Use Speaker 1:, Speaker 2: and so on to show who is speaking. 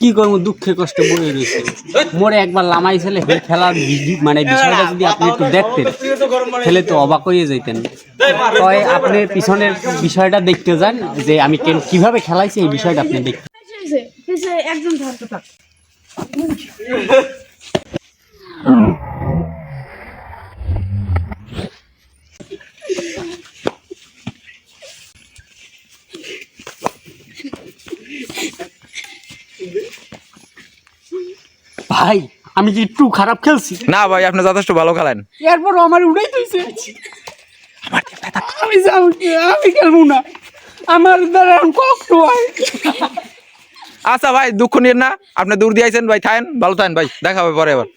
Speaker 1: কি করব দুঃখে কষ্টে বয়ে রয়েছে। মোরে একবার লামাইছিলে হয়ে খেলার মানে বিষয়টা যদি আপনি একটু দেখতেন, ছেলে তো অবাক হয়ে যেতেন তাই আপনি পিছনের বিষয়টা দেখতে যান যে আমি কীভাবে খেলাইছি এই বিষয়টা আপনি দেখতে
Speaker 2: একজন
Speaker 1: ভাই আমি কি একটু খারাপ খেলছি?
Speaker 3: না ভাই আপনি যথেষ্ট ভালো খেলেন।
Speaker 1: এরপর আমার উড়াই দিয়েছে আমি যাব আমি খেলব না। আমার দ্বারা কষ্ট হয়।
Speaker 3: আচ্ছা ভাই দুঃখ নিয়ে না। আপনি দূর দিয়েছেন ভাই থাকেন ভালো থাকেন ভাই। দেখা হবে পরে আবার।